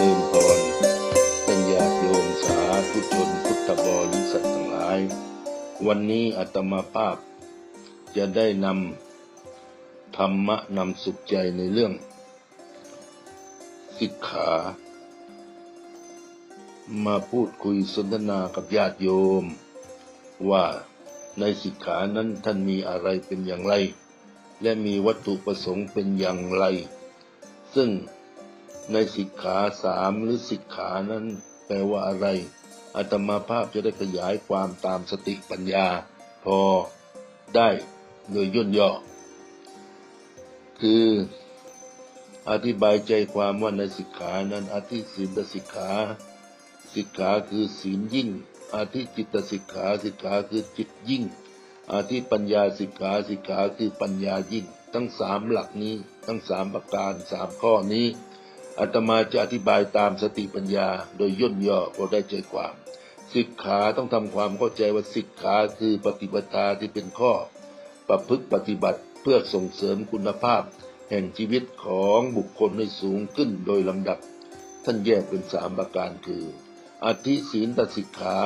ริญพรท่านญาติโยมสาธุชนพุทธบริษัททั้งหลาย วันนี้อาตมาภาพจะได้นำธรรมะนำสุขใจในเรื่องสิกขา มาพูดคุยสนทนากับญาติโยม ว่าในสิกขานั้นท่านมีอะไรเป็นอย่างไร และมีวัตถุประสงค์เป็นอย่างไร ซึ่ง ในสิกขาสามหรือสิกขานั้นแปลว่าอะไรอาตมาภาพจะได้ขยายความตามสติปัญญา พอได้โดยย่นย่อ คืออธิบายใจความว่าในสิกขานั้นอธิศีลสิกขาสิกขาคือศีลยิ่งอาธิจิตสิกขาสิกขาคือจิตยิ่ง อาธิปัญญาสิกขาสิกขาคือปัญญายิ่ง ทั้งสามหลักนี้ ทั้งสามประการสามข้อนี้ อาตมาจะอธิบายตามสติปัญญา โดยย่นย่อพอได้ใจความสิกขาต้องทำความเข้าใจว่าสิกขาคือปฏิปทาที่เป็นข้อ ประพฤติปฏิบัติเพื่อส่งเสริมคุณภาพ แห่งชีวิตของบุคคลให้สูงขึ้นโดยลำดับ ท่านแยกเป็นสามประการคืออธิศีลตสิกขา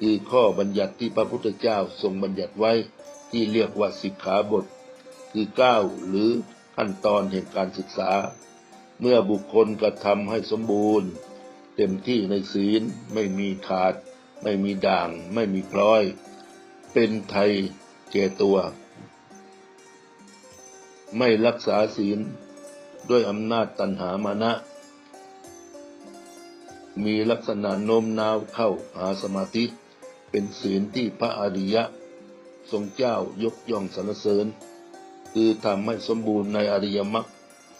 คือข้อบัญญัติที่พระพุทธเจ้าทรงบัญญัติไว้ที่เรียกว่าสิกขาบท คือเก้าหรือขั้นตอนแห่งการศึกษา เมื่อบุคคลกระทำให้สมบูรณ์ เต็มที่ในศีลไม่มีขาด ไม่มีด่าง ไม่มีพลอย เป็นไทยเจตัว ไม่รักษาศีลด้วยอำนาจตัณหามานะ มีลักษณะโน้มน้าวเข้าหาสมาธิ เป็นศีลที่พระอริยะ ทรงเจ้ายกย่องสรรเสริญ คือทำให้สมบูรณ์ในอริยมรรค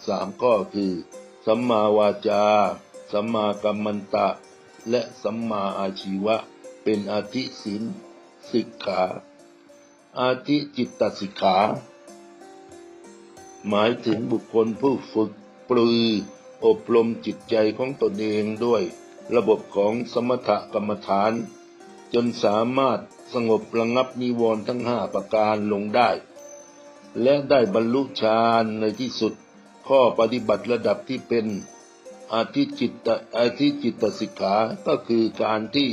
สามข้อคือ สัมมาวาจา สัมมากัมมันตะ และสัมมาอาชีวะ เป็นอาทิศีลสิกขา อาทิจิตตสิกขา หมายถึงบุคคลผู้ฝึกปลือ อบรมจิตใจของตนเองด้วยระบบของสมถกรรมฐาน จนสามารถสงบระงับนิวรณ์ทั้งห้าประการลงได้ และได้บรรลุฌานในที่สุด ข้อปฏิบัติระดับที่เป็นอาทิจิตตอาทิจิตสิกขาก็คือการที่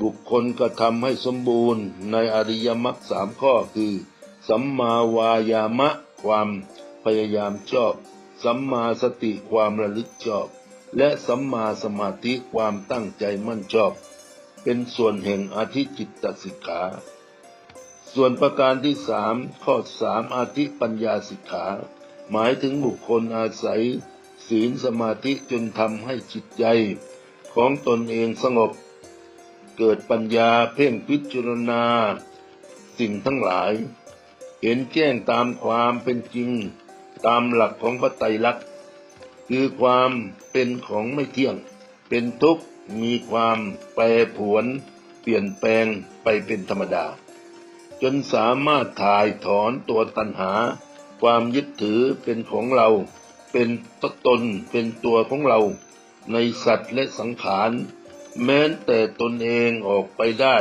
บุคคลกระทำให้สมบูรณ์ในอริยมรรคสามข้อคือ สัมมาวายามะความพยายามชอบ สัมมาสติความระลึกชอบ และสัมมาสมาธิความตั้งใจมั่นชอบ เป็นส่วนแห่งอาทิจิตตสิกขา ส่วนประการที่สามข้อสามอาทิปัญญาสิกขา หมายถึงบุคคลอาศัย ศีลสมาธิจนทำให้จิตใจ ของตนเองสงบ เกิดปัญญาเพ่งพิจารณา สิ่งทั้งหลาย เห็นแจ้งตามความเป็นจริง ตามหลักของพระไตรลักษณ์คือความเป็นของไม่เที่ยง เป็นทุกข์มีความแปรผวนเปลี่ยนแปลงไปเป็นธรรมดา จนสามารถถ่ายถอนตัวตัณหา ความยึดถือเป็นของเรา เป็นตตนเป็นตัวของเรา ในสัตว์และสังขารแม้แต่ตนเองออกไปได้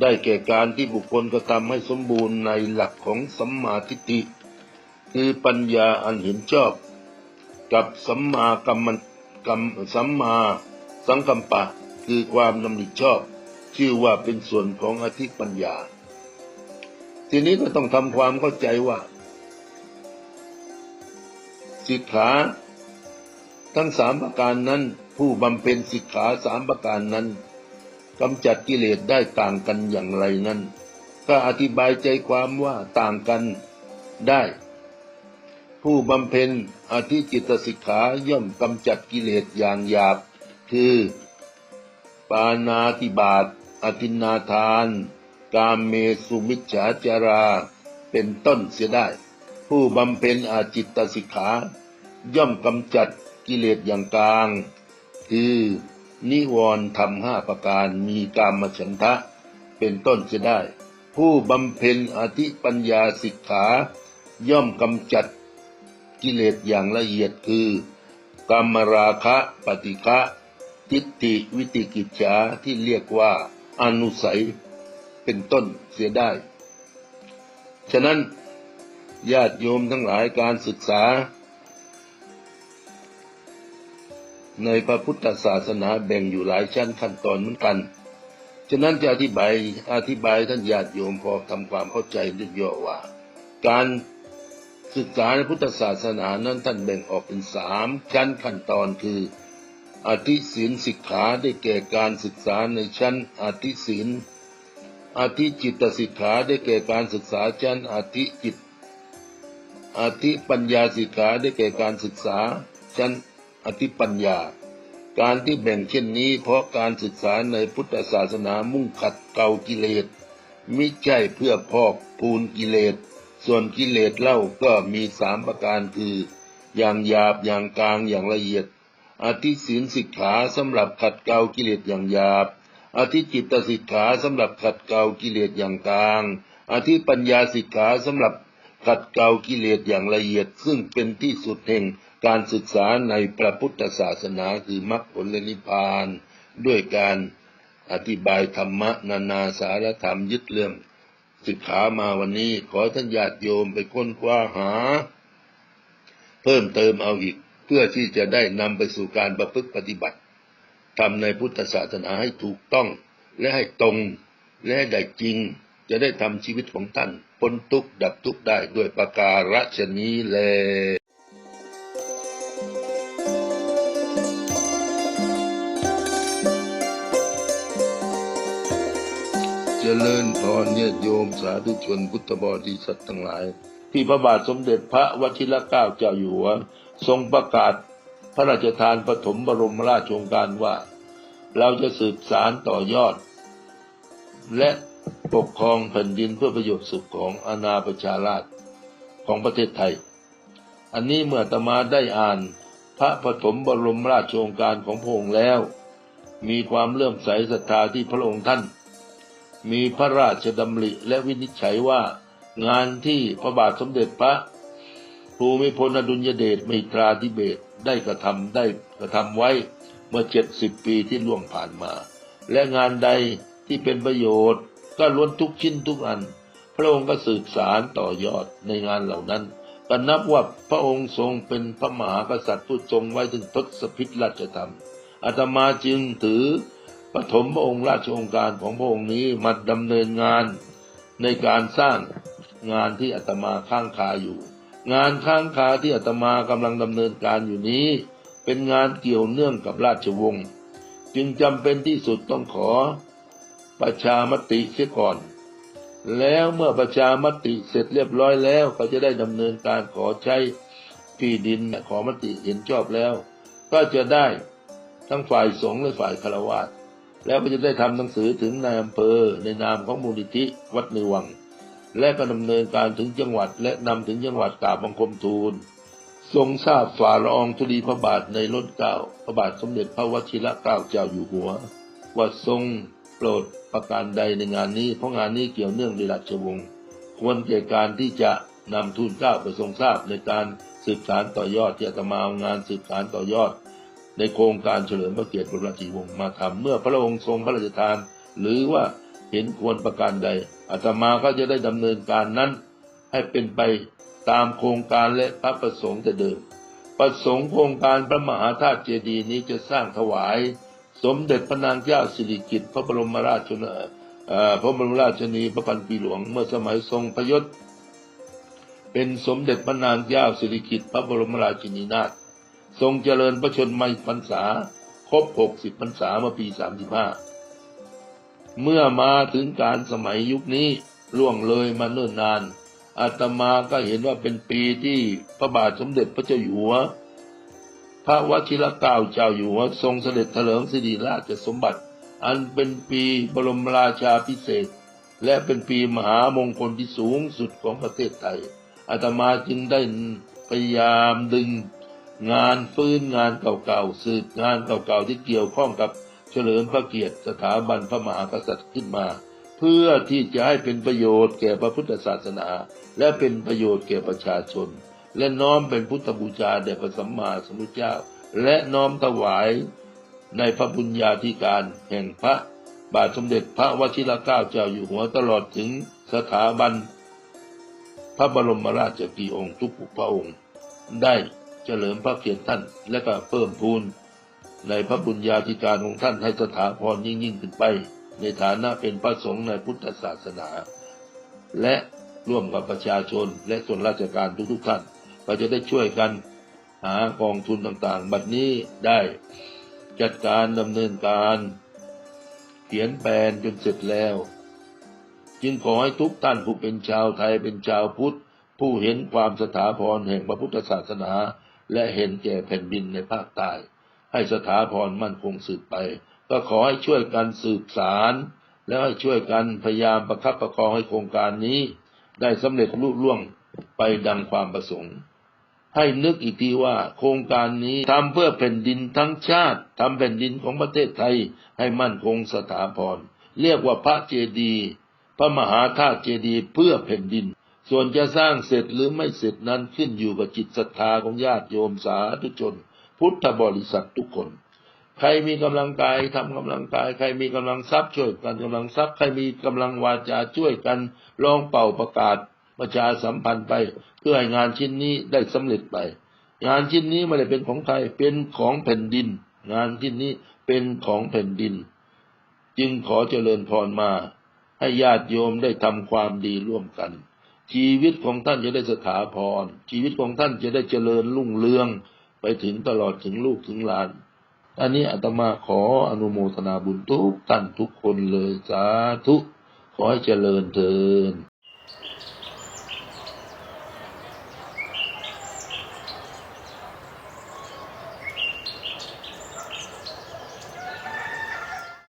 ได้แก่การที่บุคคลกระทำให้สมบูรณ์ในหลักของสัมมาทิฏฐิคือปัญญาอันเห็นชอบ กับสัมมากัมมันกัมสัมมาสังกัมปะคือความดำริชอบ ชื่อว่าเป็นส่วนของอธิปัญญา ทีนี้ก็ต้องทำความเข้าใจว่า สิกขาทั้งสามประการนั้น ผู้บำเพ็ญสิกขาสามประการนั้นกำจัดกิเลสได้ต่างกันอย่างไรนั้น ก็อธิบายใจความว่าต่างกันได้ ผู้บำเพ็ญอธิจิตสิกขาย่อมกำจัดกิเลสอย่างหยาบ คือ ปานาติบาตอธินาทาน กามเมสุมิจฉาจารา เป็นต้นเสียได้ ผู้บำเพ็ญอาจิตสิกขา ย่อมกำจัดกิเลสอย่างกลาง คือนิวรณ์ทำห้าประการมีกามฉันทะเป็นต้นเสียได้ ผู้บำเพ็ญอธิปัญญาสิกขา ย่อมกำจัดกิเลสอย่างละเอียดคือกามราคะปฏิฆะทิฏฐิวิติกิจฉาที่เรียกว่าอนุสัยเป็นต้นเสียได้ ฉะนั้นญาติโยมทั้งหลายการศึกษา ในพระพุทธศาสนาแบ่งอยู่หลายชั้นขั้นตอนเหมือนกัน ฉะนั้นจะอธิบายอธิบายท่านญาติโยมพอทำความเข้าใจได้ย่อว่า การศึกษาในพุทธศาสนานั้นท่านแบ่งออกเป็นสามชั้นขั้นตอนคืออธิศีลสิกขาได้แก่การศึกษาในชั้นอธิศีลอธิจิตสิกขาได้แก่การศึกษาชั้นอธิจิตอธิปัญญาสิกขาได้แก่การศึกษาชั้น อธิปัญญา การที่แบ่งเช่นนี้ เพราะการศึกษาในพุทธศาสนามุ่งขัดเกลากิเลสมิใช่เพื่อพอกพูนกิเลส ส่วนกิเลสเล่าก็มีสามประการคือ อย่างหยาบอย่างกลางอย่างละเอียด อธิศีลสิกขาสำหรับขัดเกลากิเลสอย่างหยาบ อธิจิตสิกขาสำหรับขัดเกลากิเลสอย่างกลาง อธิปัญญาสิกขาสำหรับขัดเกลากิเลสอย่างละเอียด ซึ่งเป็นที่สุดแห่ง การศึกษาในพระพุทธศาสนาคือมรรคผลและนิพพาน ด้วยการอธิบายธรรมะนานาสารธรรมยึดเรื่องศึกขามาวันนี้ขอท่านญาติโยมไปค้นคว้าหา เพิ่มเติมเอาอีกเพื่อที่จะได้นำไปสู่การประพฤติปฏิบัติทำในพุทธศาสนาให้ถูกต้องและให้ตรงและให้ได้จริงจะได้ทำชีวิตของท่านพ้นทุกข์ดับทุกข์ได้ด้วยประการฉนี้แล เจริญพรญาติโยมสาธุชนพุทธบริษัททั้งหลาย ที่พระบาทสมเด็จพระวชิรเกล้าเจ้าอยู่หัวทรงประกาศพระราชทานปฐมบรมราชโองการว่า เราจะสืบสารต่อยอด และปกครองแผ่นดินเพื่อประโยชน์สุขของอาณาประชาราชของประเทศไทย อันนี้เมื่อตมาได้อ่านพระปฐมบรมราชโองการของพระองค์แล้ว มีความเลื่อมใสศรัทธาที่พระองค์ท่าน มีพระราชดำริและวินิจฉัยว่างานที่พระบาทสมเด็จพระภูมิพลอดุลยเดชมิตราธิเบศได้กระทำได้กระทำไว้เมื่อเจ็ดสิบปีที่ล่วงผ่านมา และงานใดที่เป็นประโยชน์ ก็ล้วนทุกชิ้นทุกอัน พระองค์ก็สืบสารต่อยอดในงานเหล่านั้นก็นับว่าพระองค์ทรงเป็นพระมหากษัตริย์ผู้ทรงไว้ถึงทศพิธราชธรรมอาตมาจึงถือ ปฐมพระองค์ราชโองการของพระองค์นี้มาดำเนินงานในการสร้างงานที่อาตมาข้างคาอยู่ งานข้างคาที่อาตมากำลังดำเนินการอยู่นี้ เป็นงานเกี่ยวเนื่องกับราชวงศ์จึงจำเป็นที่สุดต้องขอประชามติเสียก่อน แล้วเมื่อประชามติเสร็จเรียบร้อยแล้วก็จะได้ดำเนินการขอใช้ที่ดินขอมติเห็นชอบแล้ว ก็จะได้ทั้งฝ่ายสงฆ์และฝ่ายคารวะ แล้วก็จะได้ทำหนังสือถึงนายอำเภอในนามของมูลนิธิวัดในวัง และก็ดำเนินการถึงจังหวัด และนำถึงจังหวัดกราบบังคมทูล ทรงทราบฝ่าละอองธุลีพระบาทในล้นเกล้าพระบาทสมเด็จพระวชิระเกล้าเจ้าอยู่หัว ว่าทรงโปรดประการใดในงานนี้ เพราะงานนี้เกี่ยวเนื่องในราชวงศ์ควรแก่การที่จะนำทูลเกล้าไปทรงทราบในการสืบสารต่อยอดที่อาตมาเอางานสืบสารต่อยอด ในโครงการเฉลิมพระเกียรติบรมราชวงศ์มาทำเมื่อพระองค์ทรงพระราชทาน หรือว่าเห็นควรประการใดอาตมาก็จะได้ดำเนินการนั้น ให้เป็นไปตามโครงการและพระประสงค์แต่เดิม ประสงค์โครงการพระมหาธาตุเจดีย์นี้จะสร้างถวาย สมเด็จพระนางเจ้าสิริกิติ์พระบรมราชชนพระบรมราชนีพระพันปีหลวงเมื่อสมัยทรงพยศเป็นสมเด็จพระนางเจ้าสิริกิติ์พระบรมราชินีนาถ ทรงเจริญพระชนมพรรษา ครบหกสิบพรรษาเมื่อปีสามสิบห้าเมื่อมาถึงการสมัยยุคนี้ล่วงเลยมาเนิ่นนาน อาตมาก็เห็นว่าเป็นปีที่พระบาทสมเด็จพระเจ้าอยู่หัว พระวชิรเกล้าเจ้าอยู่หัวทรงเสด็จเถลิงสิริราชสมบัติ อันเป็นปีบรมราชาพิเศษ และเป็นปีมหามงคลที่สูงสุดของประเทศไทยอาตมาจึงได้พยายามดึง งานฟื้นงานเก่าๆสืบงานเก่าๆที่เกี่ยวข้องกับเฉลิมพระเกียรติสถาบันพระมหากษัตริย์ขึ้นมา เพื่อที่จะให้เป็นประโยชน์แก่พระพุทธศาสนา และเป็นประโยชน์แก่ประชาชน และน้อมเป็นพุทธบูชาแด่พระสัมมาสัมพุทธเจ้า และน้อมถวายในพระบุญญาธิการแห่งพระบาทสมเด็จพระวชิรเกล้าเจ้าอยู่หัวตลอดถึงสถาบัน พระบรมราชกีองค์ทุกพระองค์ได้ เฉลิมพระเกียรติท่าน และก็เพิ่มพูนในพระบุญญาธิการของท่านให้สถาพรยิ่งยิ่งขึ้นไป ในฐานะเป็นพระสงฆ์ในพุทธศาสนา และร่วมกับประชาชนและส่วนราชการทุกๆท่านก็จะได้ช่วยกันหากองทุนต่างๆ บัดนี้ได้จัดการดำเนินการ เขียนแปลนจนเสร็จแล้ว จึงขอให้ทุกท่านผู้เป็นชาวไทยเป็นชาวพุทธ ผู้เห็นความสถาพรแห่งพระพุทธศาสนา และเห็นแก่แผ่นดินในภาคใต้ ให้สถาพรมั่นคงสืบไป ก็ขอให้ช่วยกันสืบสารแล้วให้ช่วยกันพยายามประคับประคองให้โครงการนี้ ได้สำเร็จลุล่วงไปดังความประสงค์ ให้นึกอีกทีว่าโครงการนี้ทำเพื่อแผ่นดินทั้งชาติทำแผ่นดินของประเทศไทยให้มั่นคงสถาพรเรียกว่าพระเจดีย์พระมหาธาตุเจดีย์เพื่อแผ่นดิน ส่วนจะสร้างเสร็จหรือไม่เสร็จนั้นขึ้นอยู่กับจิตศรัทธาของญาติโยมสาธุชน พุทธบริษัททุกคน ใครมีกำลังกายทำกำลังกาย ใครมีกำลังทรัพย์ช่วยกันกำลังทรัพย์ ใครมีกำลังวาจาช่วยกันลองเป่าประกาศประชาสัมพันธ์ไป เพื่อให้งานชิ้นนี้ได้สำเร็จไป งานชิ้นนี้ไม่ได้เป็นของใครเป็นของแผ่นดิน งานชิ้นนี้เป็นของแผ่นดิน จึงขอเจริญพรมา ให้ญาติโยมได้ทำความดีร่วมกัน ชีวิตของท่านจะได้สถาพร ชีวิตของท่านจะได้เจริญรุ่งเรืองไปถึงตลอดถึงลูกถึงหลาน อันนี้อาตมาขออนุโมทนาบุญทุกท่านทุกคนเลยสาธุ ขอให้เจริญเทิน